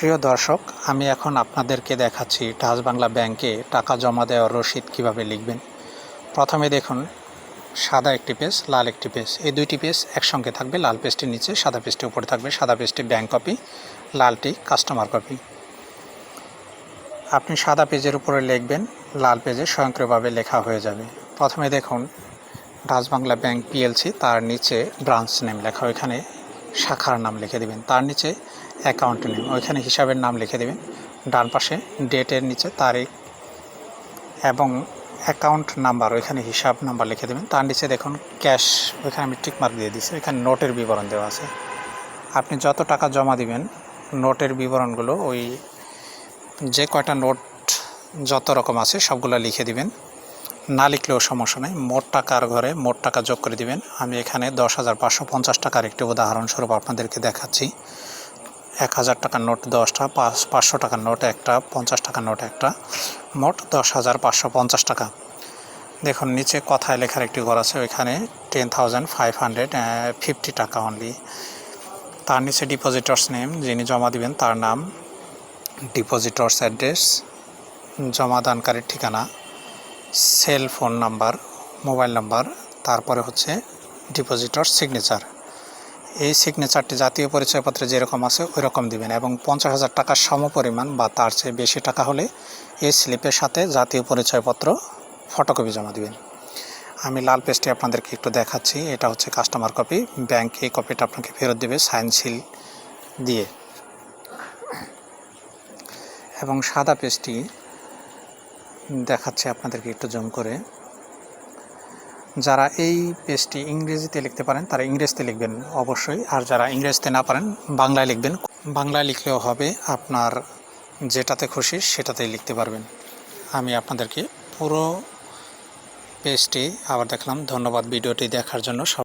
প্রিয় দর্শক, আমি এখন আপনাদেরকে দেখাচ্ছি ডাচ বাংলা ব্যাংকে টাকা জমা দেওয়ার রসিদ কীভাবে লিখবেন। প্রথমে দেখুন, সাদা একটি পেজ, লাল একটি পেজ। এই দুইটি পেজ একসঙ্গে থাকবে, লাল পেজটির নিচে সাদা পেজটি উপরে থাকবে, সাদা পেজটি ব্যাংক কপি, লালটি কাস্টমার কপি। আপনি সাদা পেজের উপরে লিখবেন, লাল পেজে স্বয়ংক্রিয়ভাবে লেখা হয়ে যাবে। প্রথমে দেখুন ডাচ বাংলা ব্যাংক পিএলসি, তার নিচে ব্রাঞ্চ নেম লেখা, ওইখানে শাখার নাম লিখে দেবেন। তার নিচে অ্যাকাউন্ট নেম ওইখানে হিসাবের নাম লিখে দেবেন। ডান পাশে ডেটের নিচে তারিখ এবং অ্যাকাউন্ট নাম্বার ওইখানে হিসাব নাম্বার লিখে দেবেন। তার নিচে দেখুন ক্যাশ ওইখানে আমি টিক মার্ক দিয়ে দিচ্ছি এখানে নোটের বিবরণ দেওয়া আছে। আপনি যত টাকা জমা দিবেন নোটের বিবরণগুলো ওই যে কয়টা নোট যত রকম আছে সবগুলো লিখে দিবেন। না লিখলেও সমস্যা নেই। মোট টাকার ঘরে মোট টাকা যোগ করে দিবেন। আমি এখানে দশ হাজার পাঁচশো পঞ্চাশ টাকার একটি উদাহরণস্বরূপ আপনাদেরকে দেখাচ্ছি। এক হাজার টাকার নোট দশটা, পাঁচ পাঁচশো টাকার নোট একটা, পঞ্চাশ টাকার নোট একটা। মোট দশ হাজার পাঁচশো পঞ্চাশ টাকা। দেখুন, নিচে কথায় লেখার একটি ঘর আছে, ওইখানে ten thousand five hundred fifty টাকা অনলি তার নিচে ডিপোজিটর্স নেম যিনি জমা দিবেন, তার নাম ডিপোজিটর্স অ্যাড্রেস জমাদানকারীর ঠিকানা। Cell phone number, mobile number, তারপরে হচ্ছে ডিপোজিটর সিগনেচার। এই সিগনেচারটি জাতীয় পরিচয়পত্রে যেরকম আছে ওই রকম দিবেন এবং পঞ্চাশ হাজার টাকার সমপরিমাণ বা তার চেয়ে বেশি টাকা হলে এই স্লিপের সাথে জাতীয় পরিচয়পত্র, ফটোকপি জমা দিবেন। আমি লাল পেজটি আপনাদেরকে একটু দেখাচ্ছি। এটা হচ্ছে কাস্টমার কপি। ব্যাংক এই কপিটা আপনাকে ফেরত দেবে সাইন দিয়ে। এবং সাদা পেজটি দেখাচ্ছে আপনাদেরকে একটু জুম করে। যারা এই পেজটি ইংরেজিতে লিখতে পারেন, তারা ইংরেজিতে লিখবেন অবশ্যই। আর যারা ইংরেজিতে না পারেন, বাংলায় লিখবেন। বাংলায় লিখলেও হবে আপনার যেটাতে খুশি সেটাতেই লিখতে পারবেন। আমি আপনাদেরকে পুরো পেজটি আবার দেখলাম। ধন্যবাদ ভিডিওটি দেখার জন্য।